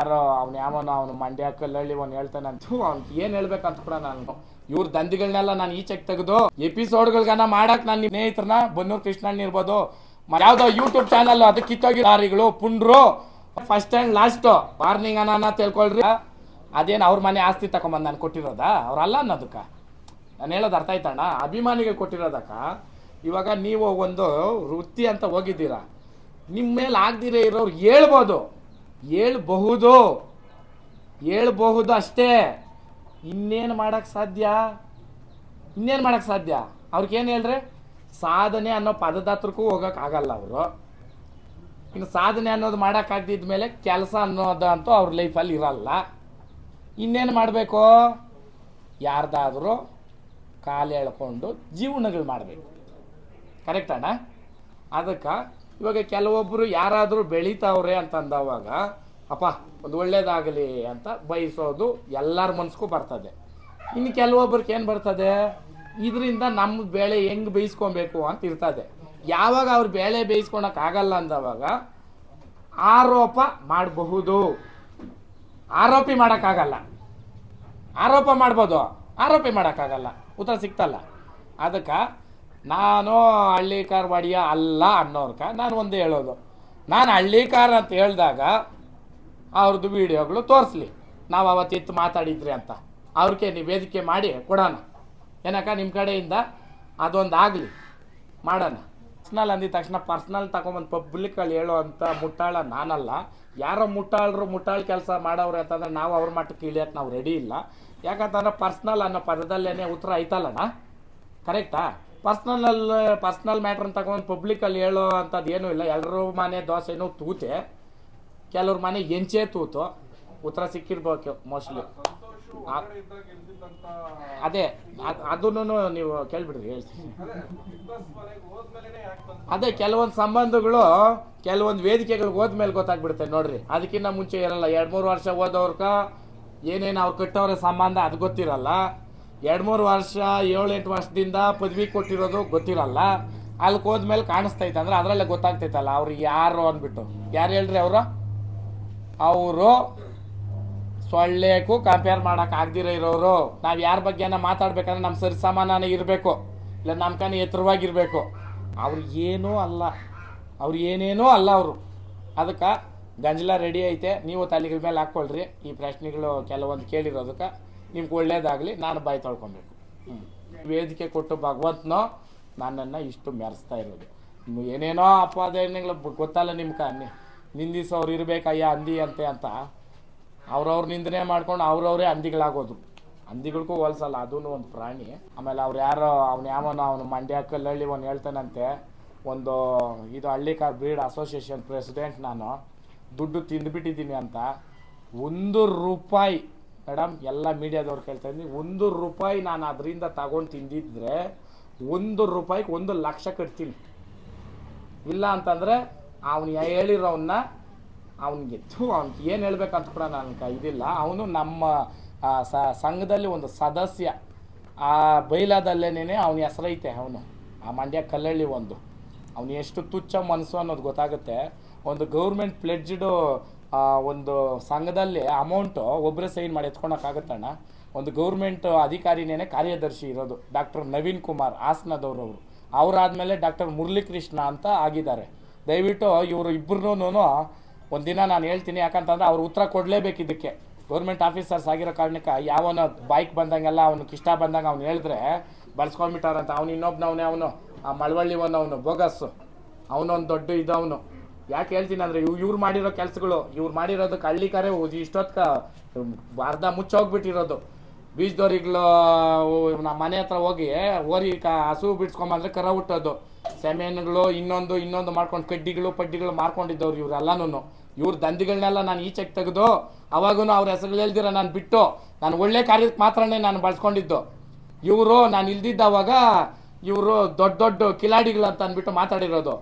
ಯಾರೋ ಅವ್ನು ಯಾವನ ಅವನು ಮಂಡ್ಯ ಕಲ್ಲಳ್ಳಿ ಅವ್ನು ಹೇಳ್ತಾನೆ ಅಂತ ಅವ್ನು ಏನು ಹೇಳ್ಬೇಕಂತ ಕೂಡ ನಾನು ಇವ್ರ ದಂಧಿಗಳನ್ನೆಲ್ಲ ನಾನು ಈಚೆಗೆ ತೆಗೆದು ಎಪಿಸೋಡ್ಗಳ್ಗನ ಮಾಡಕ್ ನಾನು ಸ್ನೇಹಿತರನ್ನ ಬನ್ನೂರು ಕೃಷ್ಣಣ್ಣ ಇರ್ಬೋದು. ಯಾವ್ದೋ ಯೂಟ್ಯೂಬ್ ಚಾನಲ್ ಅದು ಕಿತ್ತೋಗಿ ಲಾರಿಗಳು ಪುಂಡ್ರು. ಫಸ್ಟ್ ಆ್ಯಂಡ್ ಲಾಸ್ಟು ವಾರ್ನಿಂಗ್ ಅನ್ನ ತಿಳ್ಕೊಳ್ರಿ. ಅದೇನು ಅವ್ರ ಮನೆ ಆಸ್ತಿ ತಗೊಂಬಂದು ನಾನು ಕೊಟ್ಟಿರೋದಾ? ಅವ್ರಲ್ಲ ಅನ್ನೋದಕ್ಕ. ನಾನು ಹೇಳೋದು ಅರ್ಥ ಆಯ್ತಣ್ಣ? ಅಭಿಮಾನಿಗಳು ಕೊಟ್ಟಿರೋದಕ್ಕ. ಇವಾಗ ನೀವು ಒಂದು ವೃತ್ತಿ ಅಂತ ಹೋಗಿದ್ದೀರಾ. ನಿಮ್ಮ ಮೇಲೆ ಆಗದಿರೇ ಇರೋರು ಹೇಳ್ಬೋದು. ಹೇಳ್ಬಹುದು. ಹೇಳ್ಬಹುದು ಅಷ್ಟೇ. ಇನ್ನೇನು ಮಾಡೋಕ್ಕೆ ಸಾಧ್ಯ? ಇನ್ನೇನು ಮಾಡೋಕ್ಕೆ ಸಾಧ್ಯ? ಅವ್ರಿಗೇನು ಹೇಳ್ರಿ? ಸಾಧನೆ ಅನ್ನೋ ಪದದಾತ್ರಕ್ಕೂ ಹೋಗೋಕ್ಕಾಗಲ್ಲ ಅವರು. ಇನ್ನು ಸಾಧನೆ ಅನ್ನೋದು ಮಾಡೋಕ್ಕಾಗ್ದಿದ್ದ ಮೇಲೆ ಕೆಲಸ ಅನ್ನೋದು ಅಂತೂ ಅವ್ರ ಲೈಫಲ್ಲಿ ಇರಲ್ಲ. ಇನ್ನೇನು ಮಾಡಬೇಕು? ಯಾರ್ದಾದ್ರೂ ಕಾಲು ಎಳ್ಕೊಂಡು ಜೀವನಗಳು ಮಾಡಬೇಕು. ಕರೆಕ್ಟ್ ಅಣ್ಣ? ಅದಕ್ಕೆ ಇವಾಗ ಕೆಲವೊಬ್ಬರು ಯಾರಾದರೂ ಬೆಳೀತಾವ್ರೆ ಅಂತಂದವಾಗ ಅಪ್ಪ, ಒಂದು ಒಳ್ಳೇದಾಗಲಿ ಅಂತ ಬಯಸೋದು ಎಲ್ಲರ ಮನಸ್ಗೂ ಬರ್ತದೆ. ಇನ್ನು ಕೆಲವೊಬ್ರಿಗೆ ಏನು ಬರ್ತದೆ? ಇದರಿಂದ ನಮ್ಮ ಬೇಳೆ ಹೆಂಗೆ ಬೇಯಿಸ್ಕೊಬೇಕು ಅಂತ ಇರ್ತದೆ. ಯಾವಾಗ ಅವ್ರ ಬೇಳೆ ಬೇಯಿಸ್ಕೊಳಕ್ ಆಗಲ್ಲ ಅಂದವಾಗ ಆರೋಪ ಮಾಡಬಹುದು. ಆರೋಪಿ ಮಾಡೋಕ್ಕಾಗಲ್ಲ ಆರೋಪ ಮಾಡ್ಬೋದು. ಆರೋಪಿ ಮಾಡೋಕ್ಕಾಗಲ್ಲ ಉತ್ತರ ಸಿಗ್ತಲ್ಲ ಅದಕ್ಕೆ ನಾನು ಹಳ್ಳಿಕಾರ ಬಾಡಿಯ ಅಲ್ಲ ಅನ್ನೋರ್ಕ ನಾನು ಒಂದು ಹೇಳೋದು. ನಾನು ಹಳ್ಳಿಕಾರ ಅಂತ ಹೇಳಿದಾಗ ಅವ್ರದ್ದು ವಿಡಿಯೋಗಳು ತೋರಿಸ್ಲಿ. ನಾವು ಅವತ್ತಿತ್ತು ಮಾತಾಡಿದ್ರಿ ಅಂತ. ಅವ್ರಿಗೆ ನಿವೇದಿಕೆ ವೇದಿಕೆ ಮಾಡಿ ಕೊಡೋಣ. ಏನಕ್ಕ ನಿಮ್ಮ ಕಡೆಯಿಂದ ಅದೊಂದು ಆಗಲಿ. ಮಾಡೋಣ. ಪರ್ಸ್ನಲ್ ಅಂದಿದ ತಕ್ಷಣ ಪರ್ಸ್ನಲ್ ತಗೊಂಬಂದು ಪಬ್ಲಿಕಲ್ಲಿ ಹೇಳೋ ಅಂತ ಮುಟ್ಟಾಳ ನಾನಲ್ಲ. ಯಾರೋ ಮುಟ್ಟಾಳರು ಮುಟ್ಟಾಳ ಕೆಲಸ ಮಾಡೋರು ಅಂತಂದ್ರೆ ನಾವು ಅವ್ರ ಮಟ್ಟಕ್ಕೆ ಇಳಿಯಕ್ಕೆ ನಾವು ರೆಡಿ ಇಲ್ಲ. ಯಾಕಂತಂದ್ರೆ ಪರ್ಸ್ನಲ್ ಅನ್ನೋ ಪದದಲ್ಲೇ ಉತ್ತರ ಐತಲ್ಲಣ್ಣ? ಕರೆಕ್ಟಾ ಪರ್ಸ್ನಲ್ ಪರ್ಸ್ನಲ್ ಮ್ಯಾಟ್ರನ್ನ ತಗೊಂಡು ಪಬ್ಲಿಕಲ್ಲಿ ಹೇಳೋ ಅಂಥದ್ದು ಏನೂ ಇಲ್ಲ. ಎಲ್ಲರೂ ಮನೆ ದೋಸೆನೂ ತೂತೆ. ಕೆಲವ್ರ ಮನೆ ಎಂಚೆ ತೂತು. ಉತ್ತರ ಸಿಕ್ಕಿರ್ಬೇಕು ಮೋಸ್ಟ್ಲಿ ಅದೇ ಅದನ್ನು ನೀವು ಕೇಳ್ಬಿಡ್ರಿ, ಹೇಳ್ತೀನಿ. ಅದೇ, ಕೆಲವೊಂದು ಸಂಬಂಧಗಳು, ಕೆಲವೊಂದು ವೇದಿಕೆಗಳಿಗೆ ಹೋದ್ಮೇಲೆ ಗೊತ್ತಾಗ್ಬಿಡುತ್ತೆ ನೋಡ್ರಿ. ಅದಕ್ಕಿಂತ ಮುಂಚೆ ಇರಲ್ಲ ಎರಡು ಮೂರು ವರ್ಷ ಹೋದವ್ರಕ ಏನೇನು ಅವ್ರು ಕಟ್ಟವ್ರ ಸಂಬಂಧ ಅದು ಗೊತ್ತಿರಲ್ಲ. ಎರಡು ಮೂರು ವರ್ಷ ಏಳು ಎಂಟು ವರ್ಷದಿಂದ ಪದವಿ ಕೊಟ್ಟಿರೋದು ಗೊತ್ತಿರಲ್ಲ. ಅಲ್ಲಿಗೆ ಹೋದ್ಮೇಲೆ ಕಾಣಿಸ್ತೈತೆ ಅಂದ್ರೆ ಅದರಲ್ಲೇ ಗೊತ್ತಾಗ್ತೈತಲ್ಲ ಅವ್ರು ಯಾರು ಅಂದ್ಬಿಟ್ಟು. ಯಾರು ಹೇಳ್ರಿ ಅವರು? ಅವರು ಸೊಳ್ಳೆಗೂ ಕಂಪೇರ್ ಮಾಡಕ್ ಆಗ್ದಿರೋ ಇರೋರು. ನಾವು ಯಾರ ಬಗ್ಗೆನ ಮಾತಾಡ್ಬೇಕಂದ್ರೆ ನಮ್ಮ ಸರಿ ಸಮಾನ ಇರಬೇಕು. ಇಲ್ಲ ನಮ್ಮ ಕಣ್ಣು ಎತ್ತರವಾಗಿರ್ಬೇಕು. ಅವ್ರು ಏನೂ ಅಲ್ಲ. ಅವ್ರು ಏನೇನೂ ಅಲ್ಲ ಅವರು. ಅದಕ್ಕೆ ಗಂಜಲ ರೆಡಿ ಐತೆ. ನೀವು ತಲೆಗಳ ಮೇಲೆ ಹಾಕ್ಕೊಳ್ರಿ ಈ ಪ್ರಶ್ನೆಗಳು ಕೆಲವೊಂದು ಕೇಳಿರೋದಕ್ಕೆ. ನಿಮ್ಗೆ ಒಳ್ಳೇದಾಗಲಿ, ನಾನು ಬಾಯಿ ತೊಳ್ಕೊಬೇಕು. ವೇದಿಕೆ ಕೊಟ್ಟು ಭಗವಂತನೋ ನನ್ನನ್ನು ಇಷ್ಟು ಮೆರೆಸ್ತಾ ಇರೋದು. ಏನೇನೋ ಅಪಾದನೆಗಳು ಗೊತ್ತಲ್ಲ ನಿಮ್ಗೆ ನಿಂದಿಸೋರು ಇರಬೇಕಯ್ಯ ಅಂದಿ ಅಂತೆ ಅಂತ, ಅವ್ರವ್ರ ನಿಂದನೆ ಮಾಡ್ಕೊಂಡು ಅವ್ರವರೇ ಹಂದಿಗಳಾಗೋದು. ಅಂದಿಗಳಿಗೂ ಹೋಲ್ಸಲ್ಲ ಅದೂ ಒಂದು ಪ್ರಾಣಿ. ಆಮೇಲೆ ಅವ್ರು ಯಾರೋ ಅವ್ನು ಯಾವನೋ ಅವನು ಮಂಡ್ಯ ಕಲ್ಲಳ್ಳಿ ಅವ್ನು ಹೇಳ್ತಾನಂತೆ, ಒಂದು ಇದು ಹಳ್ಳಿಕಾರ್ ಬ್ರೀಡ್ ಅಸೋಸಿಯೇಷನ್ ಪ್ರೆಸಿಡೆಂಟ್ ನಾನು, ದುಡ್ಡು ತಿಂದುಬಿಟ್ಟಿದ್ದೀನಿ ಅಂತ, ಒಂದು ರೂಪಾಯಿ ಮೇಡಮ್, ಎಲ್ಲ ಮೀಡಿಯಾದವ್ರು ಕೇಳ್ತಾ ಇದ್ದೀನಿ. ಒಂದು ರೂಪಾಯಿ ನಾನು ಅದರಿಂದ ತಗೊಂಡು ತಿಂದಿದ್ರೆ ಒಂದು ರೂಪಾಯಿಗೆ ಒಂದು ಲಕ್ಷ ಕಟ್ತೀನಿ. ಇಲ್ಲ ಅಂತಂದರೆ ಅವನು ಹೇಳಿರೋವನ್ನ ಅವನಿಗೆ ಥೂ ಅವ್ನಿಗೆ ಏನು ಹೇಳ್ಬೇಕಂತ ಕೂಡ ನನಗೆ ಇದಿಲ್ಲ. ಅವನು ನಮ್ಮ ಸಂಘದಲ್ಲಿ ಒಂದು ಸದಸ್ಯ. ಆ ಬೈಲಾದಲ್ಲೇನೇ ಅವನ ಹೆಸರೈತೆ ಅವನು. ಆ ಮಂಡ್ಯ ಕಲ್ಲಳ್ಳಿ ಒಂದು. ಅವನು ಎಷ್ಟು ತುಚ್ಛ ಮನಸ್ಸು ಅನ್ನೋದು ಗೊತ್ತಾಗುತ್ತೆ. ಒಂದು ಗೌರ್ಮೆಂಟ್ ಪ್ಲೆಡ್ಜ್ಡು ಒಂದು ಸಂಘದಲ್ಲಿ ಅಮೌಂಟು ಒಬ್ಬರೇ ಸೈನ್ ಮಾಡಿ ಎತ್ಕೊಳಕ್ಕಾಗತ್ತಣ್ಣ ಒಂದು ಗೌರ್ಮೆಂಟ್ ಅಧಿಕಾರಿನೇ ಕಾರ್ಯದರ್ಶಿ ಇರೋದು ಡಾಕ್ಟರ್ ನವೀನ್ ಕುಮಾರ್ ಹಾಸನದವ್ರು ಅವರು. ಅವರಾದ್ಮೇಲೆ ಡಾಕ್ಟರ್ ಮುರಳೀಕೃಷ್ಣ ಅಂತ ಆಗಿದ್ದಾರೆ. ದಯವಿಟ್ಟು ಇವರು ಇಬ್ಬರೂ ಒಂದಿನ ನಾನು ಹೇಳ್ತೀನಿ, ಯಾಕಂತಂದ್ರೆ ಅವ್ರು ಉತ್ತರ ಕೊಡಲೇಬೇಕು ಇದಕ್ಕೆ. ಗೌರ್ಮೆಂಟ್ ಆಫೀಸರ್ಸ್ ಆಗಿರೋ ಕಾರಣಕ್ಕೆ ಯಾವನ ಬೈಕ್ ಬಂದಂಗೆಲ್ಲ ಅವ್ನಿಗೆ ಇಷ್ಟ ಬಂದಂಗೆ ಅವ್ನು ಹೇಳಿದ್ರೆ, ಬಳಸ್ಕೊಂಡ್ಬಿಟ್ಟಾರಂತ. ಅವ್ನು ಇನ್ನೊಬ್ನವನೇ ಅವನು, ಆ ಮಳವಳ್ಳಿ ಅವನು ಬೋಗಸ್ಸು. ಅವನೊಂದು ದೊಡ್ಡ ಇದವನು ಯಾಕೆ ಹೇಳ್ತೀನಿ ಅಂದರೆ ಇವ್ ಇವ್ರು ಮಾಡಿರೋ ಕೆಲಸಗಳು, ಇವ್ರು ಮಾಡಿರೋದಕ್ಕೆ ಹಳ್ಳಿ ಕರೆ ಇಷ್ಟೊತ್ಕ ಅರ್ಧ ಮುಚ್ಚೋಗ್ಬಿಟ್ಟಿರೋದು ಬೀಜದವ್ರಿಗಳು ನಮ್ಮ ಮನೆ ಹತ್ರ ಹೋಗಿ ಓರಿ ಕ, ಹಸು ಬಿಡ್ಸ್ಕೊಂಬಂದ್ರೆ ಕರ ಹುಟ್ಟೋದು. ಸೆಮೆನ್ಗಳು, ಇನ್ನೊಂದು ಇನ್ನೊಂದು ಮಾಡ್ಕೊಂಡು, ಕಡ್ಡಿಗಳು, ಪಡ್ಡಿಗಳು ಮಾರ್ಕೊಂಡಿದ್ದವ್ರು ಇವರೆಲ್ಲನೂ ಇವ್ರ ದಂಧಿಗಳನ್ನೆಲ್ಲ ನಾನು ಈಚೆಗೆ ತೆಗೆದು ಅವಾಗೂ ಅವ್ರ ಹೆಸರು ಹೇಳ್ದಿರ ನಾನು ಬಿಟ್ಟು, ನಾನು ಒಳ್ಳೆ ಕಾರ್ಯಕ್ಕೆ ಮಾತ್ರನೇ ನಾನು ಬಳಸ್ಕೊಂಡಿದ್ದು. ಇವರು, ನಾನು ಇಲ್ದಿದ್ದವಾಗ ಇವರು ದೊಡ್ಡ ದೊಡ್ಡ ಕಿಲಾಡಿಗಳು ಅಂತ ಅಂದ್ಬಿಟ್ಟು ಮಾತಾಡಿರೋದು.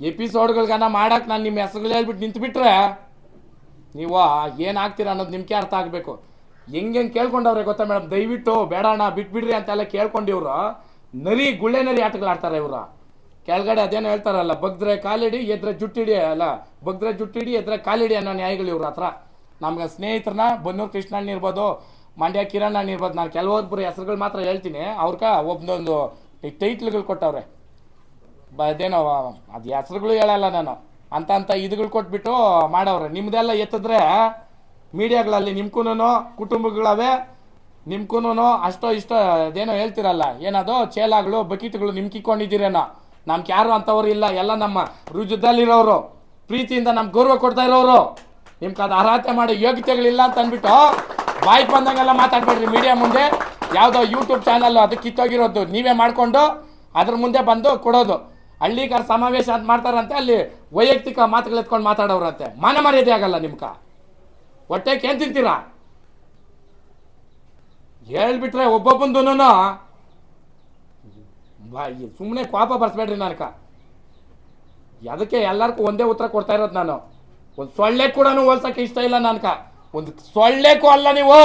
ಎಪಿಸೋಡ್ಗಳ್ಗನ ಮಾಡಕ್ಕೆ ನಾನು ನಿಮ್ಮ ಹೆಸರುಗಳು ಹೇಳ್ಬಿಟ್ಟು ನಿಂತುಬಿಟ್ರೆ ನೀವು ಏನಾಗ್ತೀರ ಅನ್ನೋದು ನಿಮ್ಗೆ ಅರ್ಥ ಆಗಬೇಕು. ಹೆಂಗೆ ಹೆಂಗೆ ಕೇಳ್ಕೊಂಡವ್ರೆ ಗೊತ್ತಾ ಮೇಡಮ್ ದಯವಿಟ್ಟು ಬೇಡಣ್ಣ, ಬಿಟ್ಬಿಡ್ರಿ ಅಂತೆಲ್ಲ ಕೇಳ್ಕೊಂಡಿವ್ರು. ನರಿ ಗುಳ್ಳೆ ನರಿ ಆಟಗಳು ಆಡ್ತಾರೆ ಇವರು. ಕೆಳಗಡೆ ಅದೇನೋ ಹೇಳ್ತಾರಲ್ಲ, ಬಗ್ದ್ರೆ ಕಾಲಿಡಿ, ಎದ್ರೆ ಜುಟ್ಟಿಡಿ ಅಲ್ಲ, ಬಗ್ದ್ರೆ ಜುಟ್ಟಿಡಿ, ಎದ್ರೆ ಕಾಲಿಡಿ ಅನ್ನೋ ನ್ಯಾಯಗಳು ಇವ್ರ ಹತ್ರ. ನಮ್ಗೆ ಸ್ನೇಹಿತರನ್ನ ಬನ್ನೂರು ಕೃಷ್ಣಣ್ಣ ಇರ್ಬೋದು, ಮಂಡ್ಯ ಕಿರಣ್ ಅಣ್ಣ ಇರ್ಬೋದು, ನಾನು ಕೆಲವೊಬ್ಬರು ಹೆಸರುಗಳು ಮಾತ್ರ ಹೇಳ್ತೀನಿ. ಅವ್ರಕ ಒಬ್ಬೊಂದು ಟೈಟ್ಲ್ಗಳು ಕೊಟ್ಟವ್ರೆ. ಅದೇನೋ ಅದು ಹೆಸರುಗಳು ಹೇಳಲ್ಲ ನಾನು. ಅಂತ ಅಂತ ಇದುಗಳು ಕೊಟ್ಬಿಟ್ಟು ಮಾಡೋರು ನಿಮ್ಮದೆಲ್ಲ ಎತ್ತಿದ್ರೆ ಮೀಡಿಯಾಗಳಲ್ಲಿ ನಿಮ್ಕೂನು ಕುಟುಂಬಗಳವೇ ನಿಮ್ಕೂನು ಅಷ್ಟೋ ಇಷ್ಟೋ ಅದೇನೋ ಹೇಳ್ತಿರಲ್ಲ. ಏನದು? ಚೇಲಾಗಳು, ಬಕೀಟ್ಗಳು ನಿಮ್ಕಿಕೊಂಡಿದ್ದೀರೇನೋ. ನಮ್ಗೆ ಯಾರು ಅಂಥವ್ರು ಇಲ್ಲ. ಎಲ್ಲ ನಮ್ಮ ರುಜುದಲ್ಲಿರೋರು. ಪ್ರೀತಿಯಿಂದ ನಮ್ಗೆ ಗೌರವ ಕೊಡ್ತಾ ಇರೋರು. ನಿಮ್ಗೆ ಅದು ಅರ್ಹತೆ ಮಾಡೋ ಯೋಗ್ಯತೆಗಳಿಲ್ಲ ಅಂತ ಅಂದ್ಬಿಟ್ಟು ಬಾಯಿ ಬಂದಂಗೆಲ್ಲ ಮಾತಾಡ್ಬೇಡ್ರಿ ಮೀಡಿಯಾ ಮುಂದೆ. ಯಾವುದೋ ಯೂಟ್ಯೂಬ್ ಚಾನಲ್ಲು ಅದು ಕಿತ್ತೋಗಿರೋದು ನೀವೇ ಮಾಡಿಕೊಂಡು ಅದ್ರ ಮುಂದೆ ಬಂದು ಕೊಡೋದು. ಹಳ್ಳಿಗಾರ ಸಮಾವೇಶ ಅಂತ ಮಾಡ್ತಾರಂತೆ, ಅಲ್ಲಿ ವೈಯಕ್ತಿಕ ಮಾತುಗಳು ಎತ್ಕೊಂಡು ಮಾತಾಡೋರಂತೆ ಮಾನ ಮರ್ಯಾದೆ ಆಗಲ್ಲ ನಿಮ್ಕ ಹೊಟ್ಟೆಗೆ ಏನು ತಿಂತೀರಾ? ಹೇಳ್ಬಿಟ್ರೆ ಒಬ್ಬೊಬ್ಬಂದು ಸುಮ್ಮನೆ ಕೋಪ ಬರ್ಸ್ಬೇಡ್ರಿ ನನಕ. ಅದಕ್ಕೆ ಎಲ್ಲರಿಗೂ ಒಂದೇ ಉತ್ತರ ಕೊಡ್ತಾ ಇರೋದು ನಾನು. ಒಂದು ಸೊಳ್ಳೆ ಕೂಡ ಹೋಲ್ಸಕ್ಕೆ ಇಷ್ಟ ಇಲ್ಲ ನನ್ಕ. ಒಂದು ಸೊಳ್ಳೆಕು ಅಲ್ಲ ನೀವು.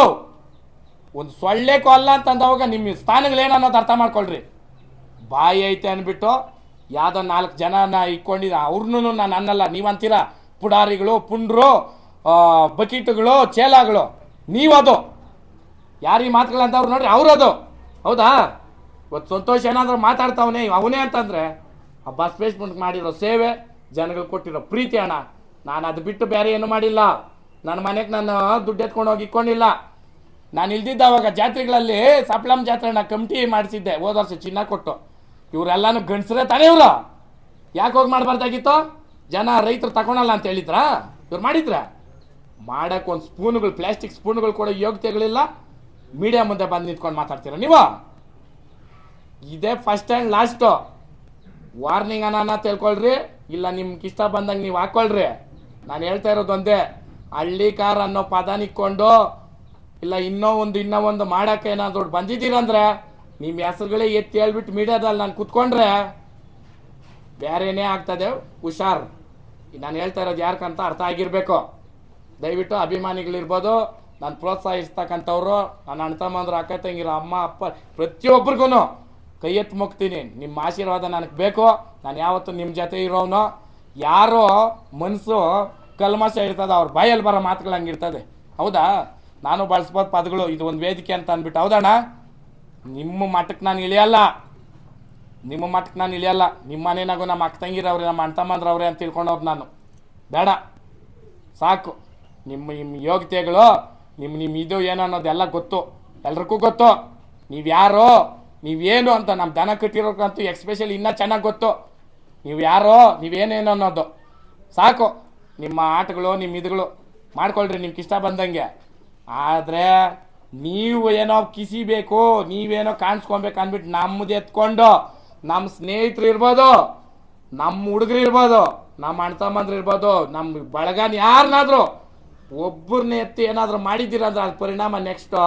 ಒಂದು ಸೊಳ್ಳೆಕು ಅಲ್ಲ ಅಂತಂದವಾಗ ನಿಮ್ಮ ಸ್ಥಾನಗಳೇನು ಅನ್ನೋದು ಅರ್ಥ ಮಾಡ್ಕೊಳ್ರಿ. ಬಾಯಿ ಐತೆ ಅಂದ್ಬಿಟ್ಟು ಯಾವುದೋ ನಾಲ್ಕು ಜನನ ಇಟ್ಕೊಂಡಿದ್ದ ಅವ್ರನ್ನೂ ನಾನು ಅನ್ನಲ್ಲ. ನೀವು ಅಂತೀರಾ ಪುಡಾರಿಗಳು, ಪುಂಡ್ರು ಬಕೀಟುಗಳು, ಚೇಲಾಗಳು. ನೀವದು. ಯಾರಿಗೆ ಈ ಮಾತುಗಳು ಅಂತವ್ರು ನೋಡ್ರಿ, ಅವ್ರದು. ಹೌದಾ? ಇವತ್ತು ಸಂತೋಷ ಏನಾದರೂ ಮಾತಾಡ್ತಾವನೆ, ಅವನೇ ಅಂತಂದರೆ, ಆ ಬಸ್ ಪ್ಲೇಸ್ಮೆಂಟ್ ಮಾಡಿರೋ ಸೇವೆ ಜನಗಳು ಕೊಟ್ಟಿರೋ ಪ್ರೀತಿ ಅಣ್ಣ. ನಾನು ಅದು ಬಿಟ್ಟು ಬೇರೆ ಏನು ಮಾಡಿಲ್ಲ. ನನ್ನ ಮನೆಗೆ ನಾನು ದುಡ್ಡು ಎತ್ಕೊಂಡು ಹೋಗಿ ಇಟ್ಕೊಂಡಿಲ್ಲ. ನಾನು ಇಲ್ದಿದ್ದ ಅವಾಗ ಜಾತ್ರೆಗಳಲ್ಲಿ ಸಪ್ಲಂ ಜಾತ್ರೆನ ಕಮಿಟಿ ಮಾಡಿಸಿದ್ದೆ. ಹೋದ ವರ್ಷ ಚಿನ್ನ ಕೊಟ್ಟು. ಇವರೆಲ್ಲಾನು ಗಂಡಸರೇ ತಾನೇ ಇವರು? ಯಾಕೆ ಹೋಗಿ ಮಾಡಬಾರ್ದಾಗಿತ್ತು? ಜನ ರೈತರು ತಗೊಳಲ್ಲ ಅಂತ ಹೇಳಿದ್ರಾ? ಇವ್ರು ಮಾಡಿದ್ರ? ಮಾಡಕ್ಕೆ ಒಂದು ಸ್ಪೂನ್ಗಳು, ಪ್ಲಾಸ್ಟಿಕ್ ಸ್ಪೂನ್ಗಳು ಕೊಡೋ ಯೋಗ್ಯತೆಗಳಿಲ್ಲ. ಮೀಡಿಯಾ ಮುಂದೆ ಬಂದು ನಿಂತ್ಕೊಂಡು ಮಾತಾಡ್ತೀರಾ ನೀವು? ಇದೇ ಫಸ್ಟ್ ಆ್ಯಂಡ್ ಲಾಸ್ಟು ವಾರ್ನಿಂಗ್ ಅನ್ನ ತಿಳ್ಕೊಳ್ರಿ. ಇಲ್ಲ ನಿಮ್ಗೆ ಇಷ್ಟ ಬಂದಂಗೆ ನೀವು ಹಾಕ್ಕೊಳ್ರಿ ನಾನು ಹೇಳ್ತಾ ಇರೋದು ಒಂದೇ. ಹಳ್ಳಿಕಾರ ಅನ್ನೋ ಪದ ನಿಕ್ಕೊಂಡು ಇಲ್ಲ ಇನ್ನೂ ಒಂದು ಇನ್ನೂ ಒಂದು ಮಾಡೋಕ್ಕೆ ಏನಾದ್ರು ಬಂದಿದ್ದೀರಂದ್ರೆ ನಿಮ್ಮ ಹೆಸರುಗಳೇ ಎತ್ತಿ ಹೇಳ್ಬಿಟ್ಟು ಮೀಡಿಯಾದಲ್ಲಿ ನಾನು ಕುತ್ಕೊಂಡ್ರೆ ಬೇರೆನೇ ಆಗ್ತದೆ. ಹುಷಾರ್. ನಾನು ಹೇಳ್ತಾ ಇರೋದು ಯಾರಕ್ಕಂತ ಅರ್ಥ ಆಗಿರಬೇಕು. ದಯವಿಟ್ಟು ಅಭಿಮಾನಿಗಳಿರ್ಬೋದು, ನಾನು ಪ್ರೋತ್ಸಾಹಿಸ್ತಕ್ಕಂಥವ್ರು, ನನ್ನ ಅಣ್ಣ ತಮ್ಮಂದ್ರೆ, ಅಕ್ಕ ತಂಗಿರೋ, ಅಮ್ಮ, ಅಪ್ಪ ಪ್ರತಿಯೊಬ್ಬರಿಗೂ ಕೈ ಎತ್ತು ಮುಗ್ತೀನಿ. ನಿಮ್ಮ ಆಶೀರ್ವಾದ ನನಗೆ ಬೇಕು. ನಾನು ಯಾವತ್ತೂ ನಿಮ್ಮ ಜೊತೆ ಇರೋನು ಯಾರೋ ಮನಸ್ಸು ಕಲ್ಮಶ ಇರ್ತದೆ, ಅವ್ರ ಬಾಯಲ್ಲಿ ಬರೋ ಮಾತುಗಳು ಹಂಗಿರ್ತದೆ. ಹೌದಾ? ನಾನು ಬಳಸ್ಬೋದು ಪದಗಳು. ಇದು ಒಂದು ವೇದಿಕೆ ಅಂತ ಅಂದ್ಬಿಟ್ಟು. ಹೌದಣ್ಣ? ನಿಮ್ಮ ಮಟ್ಟಕ್ಕೆ ನಾನು ಇಳಿಯಲ್ಲ. ನಿಮ್ಮ ಮಟ್ಟಕ್ಕೆ ನಾನು ಇಳಿಯಲ್ಲ. ನಿಮ್ಮ ಮನೆನಾಗೂ ನಮ್ಮ ಅಕ್ಕ ತಂಗಿರವ್ರೆ ನಮ್ಮ ಅಣ್ಣ ತಮ್ಮಂದ್ರವ್ರೆ ಅಂತ ತಿಳ್ಕೊಂಡವ್ರು ನಾನು. ಬೇಡ. ಸಾಕು. ನಿಮ್ಮ ನಿಮ್ಮ ಯೋಗ್ಯತೆಗಳು, ನಿಮ್ಮ ನಿಮ್ಮ ಇದು ಏನು ಅನ್ನೋದೆಲ್ಲ ಗೊತ್ತು. ಎಲ್ರಿಗೂ ಗೊತ್ತು. ನೀವು ಯಾರು ನೀವೇನು ಅಂತ ನಮ್ಮ ದನ ಕಟ್ಟಿರೋಕ್ಕಂತೂ ಎಕ್ಸ್ಪೆಷಲಿ ಇನ್ನೂ ಚೆನ್ನಾಗಿ ಗೊತ್ತು. ನೀವು ಯಾರೋ ನೀವೇನೇನು ಅನ್ನೋದು. ಸಾಕು. ನಿಮ್ಮ ಆಟಗಳು, ನಿಮ್ಮ ಇದುಗಳು ಮಾಡ್ಕೊಳ್ರಿ ನಿಮ್ಗೆ ಇಷ್ಟ ಬಂದಂಗೆ. ಆದರೆ ನೀವು ಏನೋ ಕಿಸಿಬೇಕು, ನೀವೇನೋ ಕಾಣಿಸ್ಕೊಬೇಕು ಅಂದ್ಬಿಟ್ಟು ನಮ್ಮದು ಎತ್ಕೊಂಡು ನಮ್ಮ ಸ್ನೇಹಿತರು ಇರ್ಬೋದು ನಮ್ಮ ಹುಡುಗರು ಇರ್ಬೋದು ನಮ್ಮ ಅಣ್ಣ ತಮ್ಮಂದ್ರು ಇರ್ಬೋದು ನಮ್ಮ ಬಳಗನ ಯಾರನ್ನಾದ್ರೂ ಒಬ್ಬರನ್ನ ಎತ್ತಿ ಏನಾದರೂ ಮಾಡಿದ್ದೀರ ಅಂದ್ರೆ ಅದ್ರ ಪರಿಣಾಮ ನೆಕ್ಸ್ಟು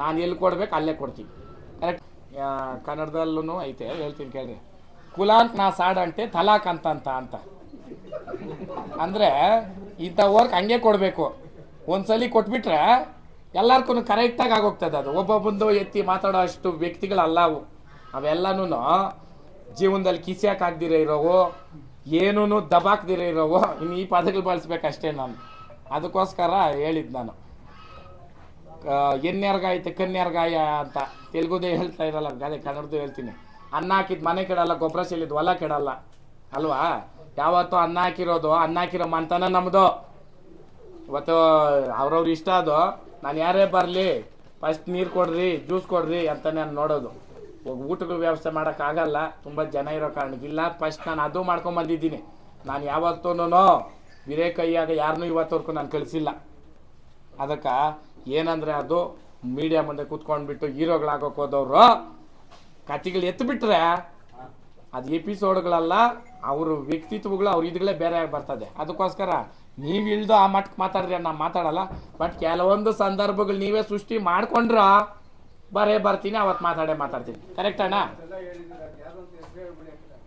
ನಾನು ಎಲ್ಲಿ ಕೊಡ್ಬೇಕು ಅಲ್ಲೇ ಕೊಡ್ತೀನಿ. ಕರೆಕ್ಟ್ ಕನ್ನಡದಲ್ಲೂ ಐತೆ, ಹೇಳ್ತೀನಿ ಕೇಳ್ರಿ. ಕುಲಾಂತ್ ನಾ ಸಾಡಂಟೆ ತಲಾಕ್ ಅಂತ ಅಂತ ಅಂದರೆ ಇಂಥ ವರ್ಕ್ ಹಂಗೆ ಕೊಡಬೇಕು. ಒಂದ್ಸಲಿ ಕೊಟ್ಬಿಟ್ರೆ ಎಲ್ಲರಿಗೂ ಕರೆಕ್ಟಾಗಿ ಆಗೋಗ್ತದೆ ಅದು. ಒಬ್ಬೊಬ್ಬಂದು ಎತ್ತಿ ಮಾತಾಡೋ ಅಷ್ಟು ವ್ಯಕ್ತಿಗಳಲ್ಲ ಅವು. ಅವೆಲ್ಲನೂ ಜೀವನದಲ್ಲಿ ಕಿಸಿಯಾಕಾಗ್ದಿರೋ ಇರೋವು ಏನೂ ದಬಾಕ್ದಿರೋ ಇರೋವು. ಇನ್ನು ಈ ಪದಗಳು ಬಳಸ್ಬೇಕಷ್ಟೇ ನಾನು. ಅದಕ್ಕೋಸ್ಕರ ಹೇಳಿದ್ದು ನಾನು. ಎನ್ನೆರ್ಗಾಯ್ತು ಕನ್ಯರ್ಗಾಯ ಅಂತ. ತೆಲುಗುದೇ ಹೇಳ್ತಾ ಇರಲ್ಲ ಅದೇ ಕನ್ನಡದ್ದು ಹೇಳ್ತೀನಿ. ಅನ್ನ ಹಾಕಿದ್ ಮನೆ ಕೆಡಲ್ಲ ಗೊಬ್ಬರ ಚೆಲ್ಲಿದ್ದು ಹೊಲ ಕೆಡಲ್ಲ. ಅಲ್ವಾ? ಯಾವತ್ತೋ ಅನ್ನ ಹಾಕಿರೋದು, ಅನ್ನ ಹಾಕಿರೋ ಮಂತನ ನಮ್ಮದು ಇವತ್ತು ಅವ್ರವ್ರ ಇಷ್ಟ ಅದು. ನಾನು ಯಾರೇ ಬರಲಿ ಫಸ್ಟ್ ನೀರು ಕೊಡ್ರಿ ಜ್ಯೂಸ್ ಕೊಡ್ರಿ ಅಂತ ನಾನು ನೋಡೋದು. ಊಟಗಳ ವ್ಯವಸ್ಥೆ ಮಾಡೋಕ್ಕಾಗಲ್ಲ ತುಂಬ ಜನ ಇರೋ ಕಾರಣಕ್ಕಿಲ್ಲ ಫಸ್ಟ್ ನಾನು ಅದು ಮಾಡ್ಕೊಂಬಂದಿದ್ದೀನಿ ನಾನು ಯಾವತ್ತೂ ಬಿರೇ ಕೈಯಾಗ ಯಾರನ್ನೂ ಇವತ್ತವರೆಗೂ ನಾನು ಕಳಿಸಿಲ್ಲ. ಅದಕ್ಕೆ ಏನಂದರೆ ಅದು ಮೀಡಿಯಾ ಮುಂದೆ ಕೂತ್ಕೊಂಡ್ಬಿಟ್ಟು ಹೀರೋಗಳಾಗೋಕೆ ಹೋದವರು ಕತೆಗಳು ಎತ್ತಿಬಿಟ್ರೆ ಅದು ಎಪಿಸೋಡ್ಗಳಲ್ಲ ಅವ್ರ ವ್ಯಕ್ತಿತ್ವಗಳು ಅವ್ರ ಇದ್ಗಳೇ ಬೇರೆ ಆಗಿ ಬರ್ತದೆ. ಅದಕ್ಕೋಸ್ಕರ ನೀವು ಇಳ್ದು ಆ ಮಟ್ಟಕ್ಕೆ ಮಾತಾಡ್ರಿ ನಾನು ಮಾತಾಡಲ್ಲ. ಬಟ್ ಕೆಲವೊಂದು ಸಂದರ್ಭಗಳು ನೀವೇ ಸೃಷ್ಟಿ ಮಾಡ್ಕೊಂಡ್ರ ಬರೇ ಬರ್ತೀನಿ ಅವತ್ತು ಮಾತಾಡೇ ಮಾತಾಡ್ತೀನಿ. ಕರೆಕ್ಟ್ ಅಣ್ಣ?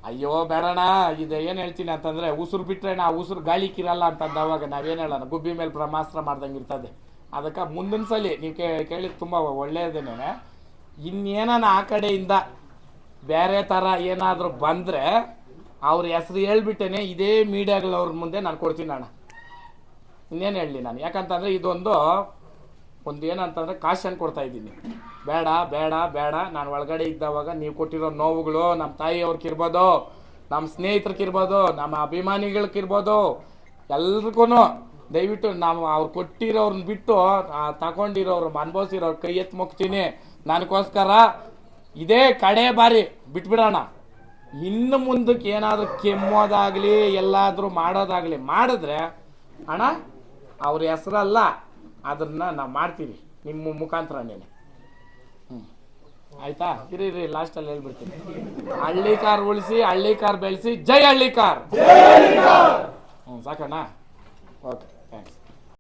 ಅಯ್ಯೋ, ಬೇಡಣ್ಣ. ಇದು ಏನು ಹೇಳ್ತೀನಿ ಅಂತಂದರೆ, ಉಸಿರು ಬಿಟ್ಟರೆ ನಾ ಉಸಿರು ಗಾಳಿಕ್ಕಿರಲ್ಲ ಅಂತಂದು ಅವಾಗ ನಾವೇನು ಹೇಳೋಣ? ಗುಬ್ಬಿ ಮೇಲೆ ಬ್ರಹ್ಮಾಸ್ತ್ರ ಮಾಡ್ದಂಗೆ ಇರ್ತದೆ. ಅದಕ್ಕೆ ಮುಂದಿನ ಸಲ ನೀವು ಕೇಳಿದ ತುಂಬ ಒಳ್ಳೆಯದೇನೆ ಇನ್ನೇನಾನ ಆ ಕಡೆಯಿಂದ ಬೇರೆ ಥರ ಏನಾದರೂ ಬಂದರೆ ಅವ್ರ ಹೆಸರು ಹೇಳ್ಬಿಟ್ಟೇನೆ, ಇದೇ ಮೀಡಿಯಾಗಳವ್ರ ಮುಂದೆ ನಾನು ಕೊಡ್ತೀನಿ ಅಣ್ಣ. ಇನ್ನೇನು ಹೇಳಲಿ ನಾನು. ಯಾಕಂತಂದರೆ ಇದೊಂದು, ಒಂದು ಏನಂತಂದರೆ ಕಾಶನ್ ಕೊಡ್ತಾ ಇದ್ದೀನಿ. ಬೇಡ ಬೇಡ ಬೇಡ. ನಾನು ಒಳಗಡೆ ಇದ್ದವಾಗ ನೀವು ಕೊಟ್ಟಿರೋ ನೋವುಗಳು ನಮ್ಮ ತಾಯಿಯವ್ರಿಗಿರ್ಬೋದು ನಮ್ಮ ಸ್ನೇಹಿತರಿಗಿರ್ಬೋದು ನಮ್ಮ ಅಭಿಮಾನಿಗಳಿಗಿರ್ಬೋದು ಎಲ್ರಿಗೂ ದಯವಿಟ್ಟು ನಾವು ಅವ್ರು ಕೊಟ್ಟಿರೋರ್ನ ಬಿಟ್ಟು ತಗೊಂಡಿರೋರು, ಅನ್ಭವಿಸಿರೋರು ಕೈ ಎತ್ತಿ ಮುಗ್ತೀನಿ ನನಗೋಸ್ಕರ ಇದೇ ಕಡೆ ಬಾರಿ ಬಿಟ್ಬಿಡೋಣ. ಇನ್ನು ಮುಂದಕ್ಕೆ ಏನಾದರೂ ಕೆಮ್ಮೋದಾಗಲಿ ಎಲ್ಲಾದರೂ ಮಾಡೋದಾಗಲಿ ಮಾಡಿದ್ರೆ ಅಣ್ಣ ಅವ್ರ ಹೆಸರಲ್ಲ ಅದನ್ನ ನಾವು ಮಾಡ್ತೀವಿ. ನಿಮ್ಮ ಮುಖಾಂತರ ಹ್ಞೂ ಆಯ್ತಾ? ಇರಿ ಇರಿ ಲಾಸ್ಟಲ್ಲಿ ಹೇಳ್ಬಿಡ್ತೀನಿ. ಹಳ್ಳಿ ಕಾರ್ ಉಳಿಸಿ ಹಳ್ಳಿ ಕಾರ್ ಬೆಳೆಸಿ ಜೈ ಹಳ್ಳಿ ಕಾರ್ ಹ್ಞೂ ಸಾಕಣ್ಣ? ಓಕೆ